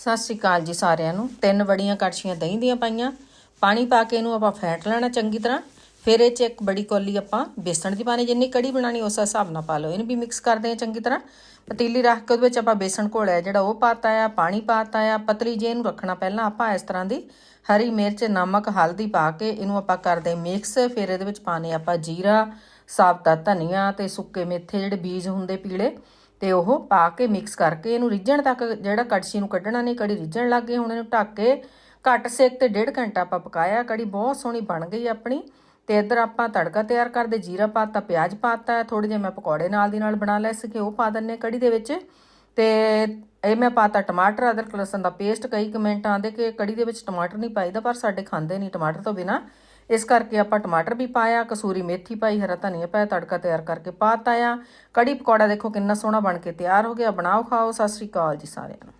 ਸਤਿ ਸ਼੍ਰੀ ਅਕਾਲ ਜੀ ਸਾਰਿਆਂ ਨੂੰ। ਤਿੰਨ ਬੜੀਆਂ ਕੜਛੀਆਂ ਦਹੀਂ ਦੀਆਂ ਪਾਈਆਂ। ਪਾਣੀ ਪਾ ਕੇ ਇਹਨੂੰ ਆਪਾਂ ਫੈਂਟ ਲੈਣਾ ਚੰਗੀ ਤਰ੍ਹਾਂ। ਫਿਰ ਇਹ ਚ ਇੱਕ ਬੜੀ ਕੌਲੀ ਆਪਾਂ ਬੇਸਣ ਦੀ ਪਾਣੀ ਜਿੰਨੀ ਕੜੀ ਬਣਾਣੀ ਉਸ ਹਿਸਾਬ ਨਾਲ ਪਾ ਲਓ। ਇਹਨੂੰ ਵੀ ਮਿਕਸ ਕਰਦੇ ਹਾਂ ਚੰਗੀ ਤਰ੍ਹਾਂ। ਪਤੀਲੀ ਰੱਖ ਕੇ ਉਹਦੇ ਵਿੱਚ ਆਪਾਂ ਬੇਸਣ ਘੋਲਿਆ, ਜਿਹੜਾ ਉਹ ਪਾਤਾ ਆ, ਪਾਣੀ ਪਾਤਾ ਆ। ਪਤਲੀ ਜੇ ਇਹਨੂੰ ਰੱਖਣਾ ਪਹਿਲਾਂ ਆਪਾਂ ਇਸ ਤਰ੍ਹਾਂ ਦੀ ਹਰੀ ਮਿਰਚ, ਨਮਕ, ਹਲਦੀ ਪਾ ਕੇ ਇਹਨੂੰ ਆਪਾਂ ਕਰਦੇ ਮਿਕਸ ਫਿਰ ਇਹਦੇ ਵਿੱਚ ਪਾਣੇ ਆਪਾਂ ਜੀਰਾ, ਸਾਬਤਾ, ਧਨੀਆ ਤੇ ਸੁੱਕੇ ਮੇਥੇ ਜਿਹੜੇ ਬੀਜ ਹੁੰਦੇ ਪੀਲੇ ਤੇ ਉਹ ਪਾ ਕੇ ਮਿਕਸ ਕਰਕੇ ਇਹਨੂੰ ਰਿੱਝਣ ਤੱਕ ਜਿਹੜਾ ਕੜਛੀ ਨੂੰ ਕੱਢਣਾ ਨਹੀਂ, ਕੜੀ ਰਿੱਝਣ ਲੱਗ ਗਈ, ਹੁਣ ਇਹਨੂੰ ਢੱਕ ਕੇ ਘੱਟ ਸੇਕ ਤੇ ਡੇਢ ਘੰਟਾ ਆਪਾਂ ਪਕਾਇਆ। ਕੜੀ ਬਹੁਤ ਸੋਹਣੀ ਬਣ ਗਈ ਆਪਣੀ ਤੇ ਇੱਧਰ ਆਪਾਂ ਤੜਕਾ ਤਿਆਰ ਕਰਦੇ, ਜੀਰਾ ਪਾਤਾ ਪਿਆਜ਼ ਪਾਤਾ ਥੋੜੇ ਜਿਹਾ ਮੈਂ ਪਕੌੜੇ ਨਾਲ ਦੀ ਨਾਲ ਬਣਾ ਲਏ ਸੀ ਉਹ ਪਾ ਦਿੰਨੇ ਕੜੀ ਦੇ ਵਿੱਚ। ਤੇ ਇਹ ਮੈਂ ਪਾਤਾ ਟਮਾਟਰ, ਅਦਰਕ, ਲਸਣ ਦਾ ਪੇਸਟ ਕਈ ਕਮੈਂਟ ਆਉਂਦੇ ਕਿ ਕੜੀ ਦੇ ਵਿੱਚ ਟਮਾਟਰ ਨਹੀਂ ਪਾਈਦਾ, ਪਰ ਸਾਡੇ ਖਾਂਦੇ ਨਹੀਂ ਟਮਾਟਰ ਤੋਂ ਬਿਨਾ। ਇਸ ਕਰਕੇ ਆਪਾਂ ਟਮਾਟਰ ਵੀ ਪਾਇਆ, ਕਸੂਰੀ ਮੇਥੀ ਪਾਈ, ਹਰਾ ਧਨੀਆ ਪਾਇਆ, ਤੜਕਾ ਤਿਆਰ ਕਰਕੇ ਪਾਤਾ ਆ। ਕੜੀ ਪਕੌੜਾ ਦੇਖੋ ਕਿੰਨਾ ਸੋਹਣਾ ਬਣ ਕੇ ਤਿਆਰ ਹੋ ਗਿਆ। ਬਣਾਓ, ਖਾਓ। ਸਤਿ ਸ੍ਰੀ ਅਕਾਲ ਜੀ ਸਾਰਿਆਂ ਨੂੰ।